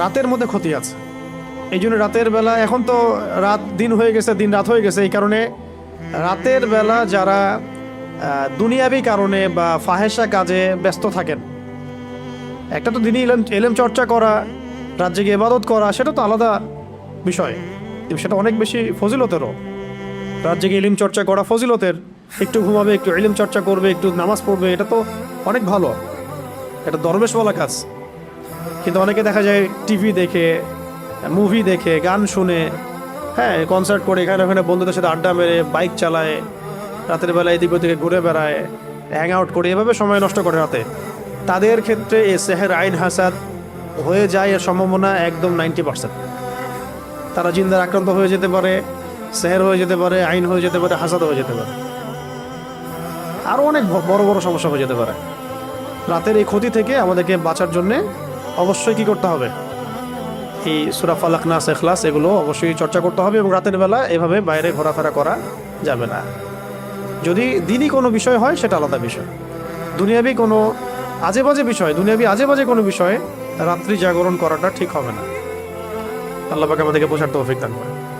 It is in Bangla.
রাতের মধ্যে ক্ষতি আছে। এই জন্য রাতের বেলা, এখন তো রাত দিন হয়ে গেছে, দিন রাত হয়ে গেছে, এই কারণে রাতের বেলা যারা দুনিয়াবি কারণে বা ফাহেসা কাজে ব্যস্ত থাকেন, একটা তো দিনই এলেম এলেম চর্চা করা, রাত জেগে ইবাদত করা, সেটা তো আলাদা বিষয়। সেটা অনেক বেশি ফজিলতেরও। রাত জেগে ইলিম চর্চা করা ফজিলতের, একটু ঘুমাবে, একটু ইলিম চর্চা করবে, একটু নামাজ পড়বে, এটা তো অনেক ভালো। এটা দরবেশওয়ালা কাজ। কিন্তু অনেকে দেখা যায় টিভি দেখে মুভি দেখে, গান শুনে হ্যাঁ কনসার্ট করে, এখানে ওখানে বন্ধুদের সাথে আড্ডা মেরে বাইক চালায়, রাতের বেলা এদিক ওদিকে ঘুরে বেড়ায় হ্যাং আউট করে, এভাবে সময় নষ্ট করে রাতে। তাদের ক্ষেত্রে এ সেহের আইন হাসাদ হয়ে যায় এর সম্ভাবনা একদম নাইনটি পার্সেন্ট তারা জিন্দার আক্রান্ত হয়ে যেতে পারে, সেহের হয়ে যেতে পারে, আইন হয়ে যেতে পারে হাসাদ হয়ে যেতে পারে। আরও অনেক বড় বড় সমস্যা হয়ে যেতে পারে। রাতের এই ক্ষতি থেকে আমাদেরকে বাঁচার জন্যে অবশ্যই কি করতে হবে? এই সুরা ফালাক নাস এখলাস এগুলো অবশ্যই চর্চা করতে হবে এবং রাতের বেলা এভাবে বাইরে ঘোরাফেরা করা যাবে না। যদি দিনই কোনো বিষয় হয়, সেটা আলাদা বিষয়। দুনিয়াবি কোনো আজে বাজে বিষয়, দুনিয়াবি আজে বাজে কোনো বিষয়ে রাত্রি জাগরণ করাটা ঠিক হবে না। আল্লাহ পাকে আমাদেরকে বোঝার তৌফিক দান করে